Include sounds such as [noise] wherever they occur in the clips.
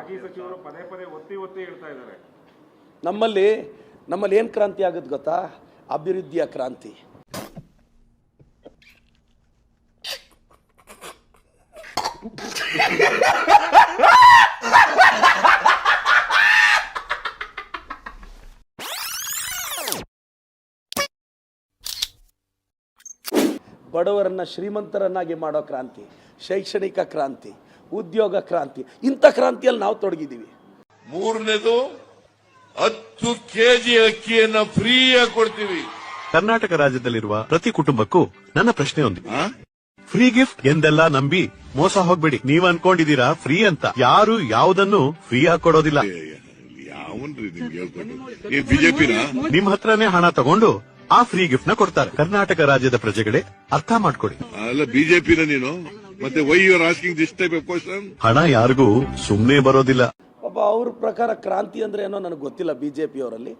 ಮಾಜಿ ಪದೇ ಪದೇ ಒತ್ತಿ ಒತ್ತಿ ಹೇಳ್ತಾ ಇದ್ದಾರೆ. ನಮ್ಮಲ್ಲಿ ನಮ್ಮಲ್ಲಿ ಏನು ಕ್ರಾಂತಿ ಆಗುತ್ತೆ ಗೊತ್ತಾ? ಅಭಿವೃದ್ಧಿಯ ಕ್ರಾಂತಿ. ಬಡವರನ್ನ ಶ್ರೀಮಂತರನ್ನಾಗಿ ಮಾಡೋ ಕ್ರಾಂತಿ, ಶೈಕ್ಷಣಿಕ ಕ್ರಾಂತಿ. ಉದ್ಯೋಗ ಕ್ರಾಂತಿ. ಇಂಥ ಕ್ರಾಂತಿಯಲ್ಲಿ ನಾವು ತೊಡಗಿದ್ದೀವಿ. ಮೂರನೇದು ಹತ್ತು ಕೆಜಿ ಅಕ್ಕಿಯನ್ನ ಫ್ರೀಯಾಗಿ ಕೊಡ್ತೀವಿ. ಕರ್ನಾಟಕ ರಾಜ್ಯದಲ್ಲಿರುವ ಪ್ರತಿ ಕುಟುಂಬಕ್ಕೂ ನನ್ನ ಪ್ರಶ್ನೆ ಒಂದು ಫ್ರೀ ಗಿಫ್ಟ್ ಎಂದೆಲ್ಲ ನಂಬಿ ಮೋಸ ಹೋಗ್ಬೇಡಿ. ನೀವ್ ಅನ್ಕೊಂಡಿದೀರಾ ಫ್ರೀ ಅಂತ. ಯಾರು ಯಾವುದನ್ನು ಫ್ರೀ ಆಗಿ ಕೊಡೋದಿಲ್ಲ. ನಿಮ್ ಹತ್ರನೇ ಹಣ ತಗೊಂಡು ಆ ಫ್ರೀ ಗಿಫ್ಟ್ನ ಕೊಡ್ತಾರೆ. ಕರ್ನಾಟಕ ರಾಜ್ಯದ ಪ್ರಜೆಗಳೇ ಅರ್ಥ ಮಾಡ್ಕೊಡಿ. ಅಲ್ಲ ಬಿಜೆಪಿನ ನೀನು? ಮತ್ತೆ why you are asking this type of question ಹಣ ಯಾರಿಗೂ ಸುಮ್ಮನೆ ಬರೋದಿಲ್ಲ. ಪಾಪ ಅವ್ರ ಪ್ರಕಾರ ಕ್ರಾಂತಿ ಅಂದ್ರೆ ಏನೋ ನನಗೆ ಗೊತ್ತಿಲ್ಲ ಬಿ ಜೆ ಪಿಯವರಲ್ಲಿ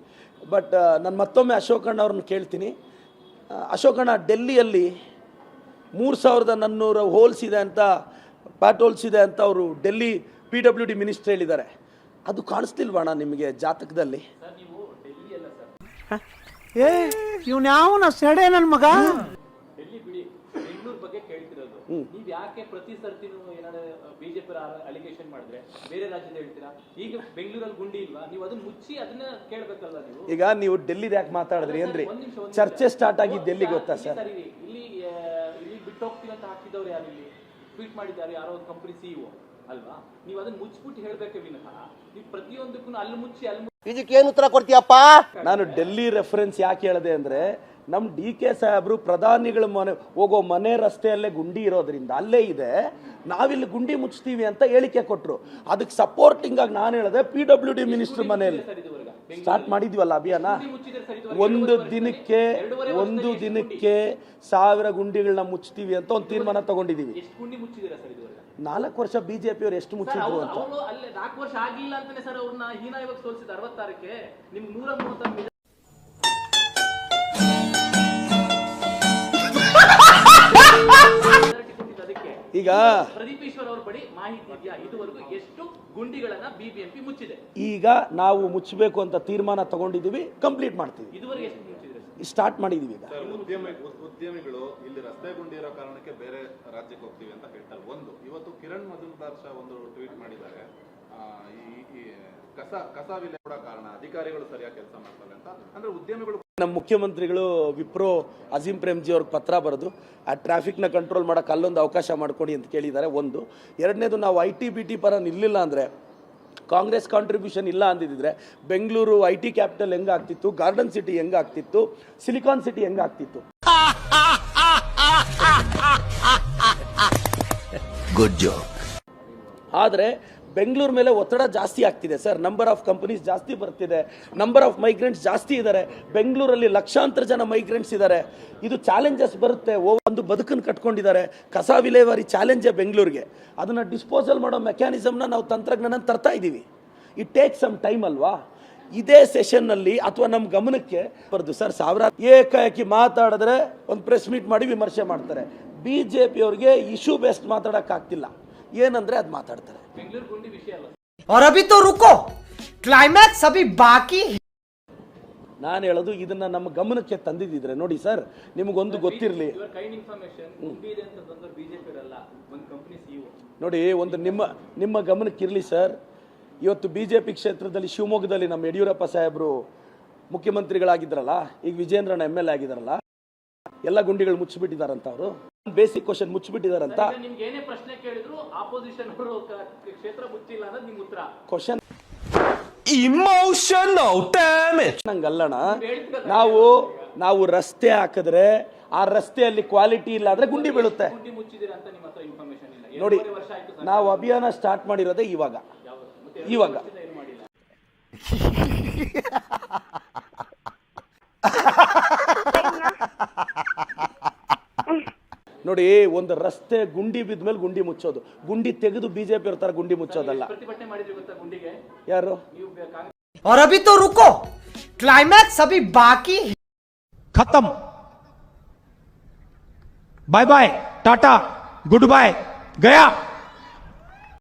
ಬಟ್ ನಾನು ಮತ್ತೊಮ್ಮೆ ಅಶೋಕಣ್ಣ ಅವ್ರನ್ನ ಕೇಳ್ತೀನಿ. ಅಶೋಕಣ್ಣ ಡೆಲ್ಲಿಯಲ್ಲಿ ಮೂರು ಸಾವಿರದ ನನ್ನೂರ ಹೋಲ್ಸ್ ಇದೆ ಅಂತ ಪ್ಯಾಟ್ ಹೋಲ್ಸ್ ಇದೆ ಅಂತ ಅವರು Delhi P W D minister ಹೇಳಿದ್ದಾರೆ. ಅದು ಕಾಣಿಸ್ತಿಲ್ವಣ್ಣ ನಿಮಗೆ ಜಾತಕದಲ್ಲಿ? ಏ ಇವ್ನ ಯಾವನ ಸೆಡೆ ನನ್ನ ಮಗ ಡೆಲ್ಲಿ ಬಿಡಿ ಬೆಂಗಳೂರು ಬಗ್ಗೆ ಕೇಳ್ತಿರೋದು ನೀವ್ ಯಾಕೆ ಪ್ರತಿ ಸರ್ತಿನೂ ಏನಾದ್ರು ಬಿಜೆಪಿ ಅಲಿಗೇಷನ್ ಮಾಡಿದ್ರೆ? ಬೇರೆ ರಾಜ್ಯದ ಹೇಳ್ತೀರಾ? ಈಗ ಬೆಂಗಳೂರಲ್ಲಿ ಗುಂಡಿ ಇಲ್ವಾ? ನೀವು ಅದನ್ನ ಮುಚ್ಚಿ ಅದನ್ನ ಕೇಳ್ಬೇಕಲ್ಲ ನೀವು? ಈಗ ನೀವು ಡೆಲ್ಲಿ ಯಾಕೆ ಮಾತಾಡಿದ್ರಿ ಅಂದ್ರೆ ಚರ್ಚೆ ಸ್ಟಾರ್ಟ್ ಆಗಿ ಡೆಲ್ಲಿ ಗೊತ್ತಾ ಸರ್. ಇಲ್ಲಿ ಇಲ್ಲಿ ಬಿಟ್ಟು ಅಂತ ಹಾಕಿದವ್ರು ಯಾರು ಇಲ್ಲಿ? ಟ್ವೀಟ್ ಮಾಡಿದ್ದಾರೆ ಯಾರೋ ಒಂದು ಕಂಪನಿ ಸಿಇಒ ಅಲ್ವಾ? ನೀವು ಅದನ್ನ ಮುಚ್ಚಿಬಿಟ್ಟು ಹೇಳ್ಬೇಕೆ ವಿನಃ. ನೀವು ಪ್ರತಿಯೊಂದಕ್ಕೂ ಅಲ್ಲಿ ಮುಚ್ಚಿ ಅಲ್ಲಿ ಮುಚ್ಚಿ. ಇದಕ್ಕೇನು ಉತ್ತರ ಕೊಡ್ತೀಯಪ್ಪ? ನಾನು ಡೆಲ್ಲಿ ರೆಫರೆನ್ಸ್ ಯಾಕೆ ಹೇಳಿದೆ ಅಂದರೆ ನಮ್ಮ ಡಿ ಕೆ ಸಾಹೇಬರು ಪ್ರಧಾನಿಗಳ ಮನೆ ಹೋಗೋ ಮನೆ ರಸ್ತೆಯಲ್ಲೇ ಗುಂಡಿ ಇರೋದ್ರಿಂದ ಅಲ್ಲೇ ಇದೆ. ನಾವಿಲ್ಲಿ ಗುಂಡಿ ಮುಚ್ತೀವಿ ಅಂತ ಹೇಳಿಕೆ ಕೊಟ್ಟರು ಅದಕ್ಕೆ ಸಪೋರ್ಟಿಂಗ್ ಆಗಿ ನಾನು ಹೇಳಿದೆ ಪಿ ಡಬ್ಲ್ಯೂ ಡಿ ಮಿನಿಸ್ಟರ್ ಮನೆಯಲ್ಲಿ. ಸ್ಟಾರ್ಟ್ ಮಾಡಿದ್ವಲ್ಲ ಅಭಿಯಾನ? ಒಂದು ದಿನಕ್ಕೆ ಒಂದು ದಿನಕ್ಕೆ ಸಾವಿರ ಗುಂಡಿಗಳನ್ನ ಮುಚ್ತೀವಿ ಅಂತ ಒಂದು ತೀರ್ಮಾನ ತಗೊಂಡಿದ್ದೀವಿ ನಾಲ್ಕು ವರ್ಷ ಬಿಜೆಪಿಯವರು ಎಷ್ಟು ಮುಚ್ಚಿದ್ರು ಅಂತ. ನಾಲ್ಕು ವರ್ಷ ಆಗಿಲ್ಲ ಅಂತಾನೆ ಸರ್ ಅವ್ರನ್ನ ಹೀನಾಯವಾಗಿ ಸೋಲಿಸಿದ ಅರವತ್ತಾರಕ್ಕೆ. ನಿಮ್ಗೆ ನೂರ ಮೂವತ್ತಾರು ಮುಚ್ಚಿದೆ? ಈಗ ನಾವು ಮುಚ್ಚಬೇಕು ಅಂತ ತೀರ್ಮಾನ ತಗೊಂಡಿದ್ದೀವಿ ಕಂಪ್ಲೀಟ್ ಮಾಡ್ತೀವಿ. ಇದುವರೆಗೆ ಎಷ್ಟು ಮುಚ್ಚಿದ್ರೆ ಸರ್? ಸ್ಟಾರ್ಟ್ ಮಾಡಿದೀವಿ ಈಗ. ಉದ್ಯಮಿ ಉದ್ಯಮಿಗಳು ಇಲ್ಲಿ ರಸ್ತೆ ಗುಂಡಿ ಇರೋ ಕಾರಣಕ್ಕೆ ಬೇರೆ ರಾಜ್ಯಕ್ಕೆ ಹೋಗ್ತೀವಿ ಅಂತ ಹೇಳ್ತಾರೆ. ಒಂದು ಇವತ್ತು ಕಿರಣ್ ಮಜುಮ್ದಾರ್ ಶಾ ಒಂದು ಟ್ವೀಟ್ ಮಾಡಿದ್ದಾರೆ. ಈ ಈ ಕಸ ಕಸ ವಿಲೆ ಕೂಡ ಕಾರಣ. ಅಧಿಕಾರಿಗಳು ಸರಿಯಾಗಿ ಕೆಲಸ ಮಾಡ್ತಾರೆ ಅಂತ. ಅಂದ್ರೆ ಉದ್ಯಮಿಗಳು ನಮ್ಮ ಮುಖ್ಯಮಂತ್ರಿಗಳು ವಿಪ್ರೋ ಅಜೀಂ ಪ್ರೇಮ್ಜಿ ಅವ್ರಿಗೆ ಪತ್ರ ಬರೆದು ಆ ಟ್ರಾಫಿಕ್ನ ಕಂಟ್ರೋಲ್ ಮಾಡೋಕೆ ಅಲ್ಲೊಂದು ಅವಕಾಶ ಮಾಡ್ಕೊಡಿ ಅಂತ ಕೇಳಿದ್ದಾರೆ ಒಂದು. ಎರಡನೇದು ನಾವು ಐ ಟಿ ಬಿ ಟಿ ಪರ ನಿಲ್ಲಿಲ್ಲ ಅಂದರೆ ಕಾಂಗ್ರೆಸ್ ಕಾಂಟ್ರಿಬ್ಯೂಷನ್ ಇಲ್ಲ ಅಂದಿದ್ರೆ ಬೆಂಗಳೂರು ಐ ಟಿ ಕ್ಯಾಪಿಟಲ್ ಹೆಂಗಾಗ್ತಿತ್ತು ಗಾರ್ಡನ್ ಸಿಟಿ ಹೆಂಗಾಗ್ತಿತ್ತು ಸಿಲಿಕಾನ್ ಸಿಟಿ ಹೆಂಗಾಗ್ತಿತ್ತು ಗುಡ್ ಜೋಕ್ ಆದರೆ ಬೆಂಗಳೂರು ಮೇಲೆ ಒತ್ತಡ ಜಾಸ್ತಿ ಆಗ್ತಿದೆ, ಸರ್. ನಂಬರ್ ಆಫ್ ಕಂಪನೀಸ್ ಜಾಸ್ತಿ ಬರ್ತಿದೆ. ನಂಬರ್ ಆಫ್ ಮೈಗ್ರೆಂಟ್ಸ್ ಜಾಸ್ತಿ ಇದ್ದಾರೆ ಬೆಂಗಳೂರಲ್ಲಿ ಲಕ್ಷಾಂತರ ಜನ ಮೈಗ್ರೆಂಟ್ಸ್ ಇದ್ದಾರೆ ಇದು ಚಾಲೆಂಜಸ್ ಬರುತ್ತೆ. ಒಂದು ಬದುಕನ್ನು ಕಟ್ಕೊಂಡಿದ್ದಾರೆ. ಕಸ ವಿಲೇವಾರಿ ಚಾಲೆಂಜೇ ಬೆಂಗಳೂರಿಗೆ. ಅದನ್ನು ಡಿಸ್ಪೋಸಲ್ ಮಾಡೋ ಮೆಕ್ಯಾನಿಸಮ್ನ ನಾವು ತಂತ್ರಜ್ಞಾನ ತರ್ತಾ ಇದ್ದೀವಿ. ಇಟ್ ಟೇಕ್ ಸಮ್ ಟೈಮ್ ಅಲ್ವಾ? ಇದೇ ಸೆಷನ್ನಲ್ಲಿ ಅಥವಾ ನಮ್ಮ ಗಮನಕ್ಕೆ ಬರೋದು, ಸರ್ ಸಾವಿರ ಏಕಾಏಕಿ ಮಾತಾಡಿದ್ರೆ ಒಂದು ಪ್ರೆಸ್ ಮೀಟ್ ಮಾಡಿ ವಿಮರ್ಶೆ ಮಾಡ್ತಾರೆ. ಬಿ ಜೆ ಪಿಯವ್ರಿಗೆ ಇಶ್ಯೂ ಬೇಸ್ಡ್ ಮಾತಾಡೋಕ್ಕಾಗ್ತಿಲ್ಲ. ಏನಂದರೆ ಅದು ಮಾತಾಡ್ತಾರೆ ಬೆಂಗಳೂರು ಗುಂಡಿ ವಿಷಯ ಅಲ್ಲ और अभी तो रुको क्लाइमैक्स अभी बाकी है ನಾನು ಹೇಳೋದು ಇದನ್ನ ನಮ್ಮ ಗಮನಕ್ಕೆ ತಂದಿದ್ದಿದ್ರೆ ನೋಡಿ ಸರ್ ನಿಮಗೊಂದು ಗೊತ್ತಿರಲಿ ಇವರ ಕೈಂಡ್ ಇನ್ಫಾರ್ಮೇಶನ್ ಗುಂಡಿ ಇದೆ ಅಂತ ತಂದ್ರೆ ಬಿಜೆಪಿ ಅಲ್ಲ ಒಂದು ಕಂಪನಿ ಸಿಇಒ ನೋಡಿ ಒಂದು ನಿಮ್ಮ ನಿಮ್ಮ ಗಮನಕ್ಕಿರಲಿ ಸರ್ ಇವತ್ತು ಬಿ ಜೆ ಪಿ ಕ್ಷೇತ್ರದಲ್ಲಿ ಶಿವಮೊಗ್ಗದಲ್ಲಿ ನಮ್ಮ ಯಡಿಯೂರಪ್ಪ ಸಾಹೇಬರು ಮುಖ್ಯಮಂತ್ರಿಗಳಾಗಿದ್ರಲ್ಲ ಈಗ ವಿಜೇಂದ್ರನ ಎಮ್ ಎಲ್ ಎ ಆಗಿದ್ದಾರಲ್ಲ ಎಲ್ಲ ಗುಂಡಿಗಳು ಮುಚ್ಚಿಬಿಟ್ಟಿದಾರಂತ ಅವರು ಬೇಸಿಕ್ ಕ್ವಶನ್ ಮುಚ್ಚಿಬಿಟ್ಟಿದಾರಂತ ಕ್ವಶನ್ ಇಮೋಷನಲ್ ನಂಗಲ್ಲಣ ನಾವು ನಾವು ರಸ್ತೆ ಹಾಕಿದ್ರೆ ಆ ರಸ್ತೆಯಲ್ಲಿ ಕ್ವಾಲಿಟಿ ಇಲ್ಲ ಆದ್ರೆ ಗುಂಡಿ ಬೀಳುತ್ತೆ. ನೋಡಿ ನಾವು ಅಭಿಯಾನ ಸ್ಟಾರ್ಟ್ ಮಾಡಿರೋದೇ ಇವಾಗ. ಇವಾಗ. [laughs] ನೋಡಿ ಒಂದು ರಸ್ತೆ ಗುಂಡಿ ಬಿದ್ಮೇಲೆ ಗುಂಡಿ ಮುಚ್ಚೋದು ಗುಂಡಿ ತೆಗೆದು ಬಿಜೆಪಿ ಇರ್ತಾರೆ ಗುಂಡಿ ಮುಚ್ಚೋದಲ್ಲ ಪ್ರತಿಭಟನೆ ಮಾಡಿದ್ರಿ ಗೊತ್ತಾ ಗುಂಡಿಗೆ ಯಾರು ನೀವು ಬೆ- ಕಾಂಗ್ರೆಸ್ और अभी तो रुको क्लाइमैक्स अभी बाकी है खत्म bye bye tata good bye गया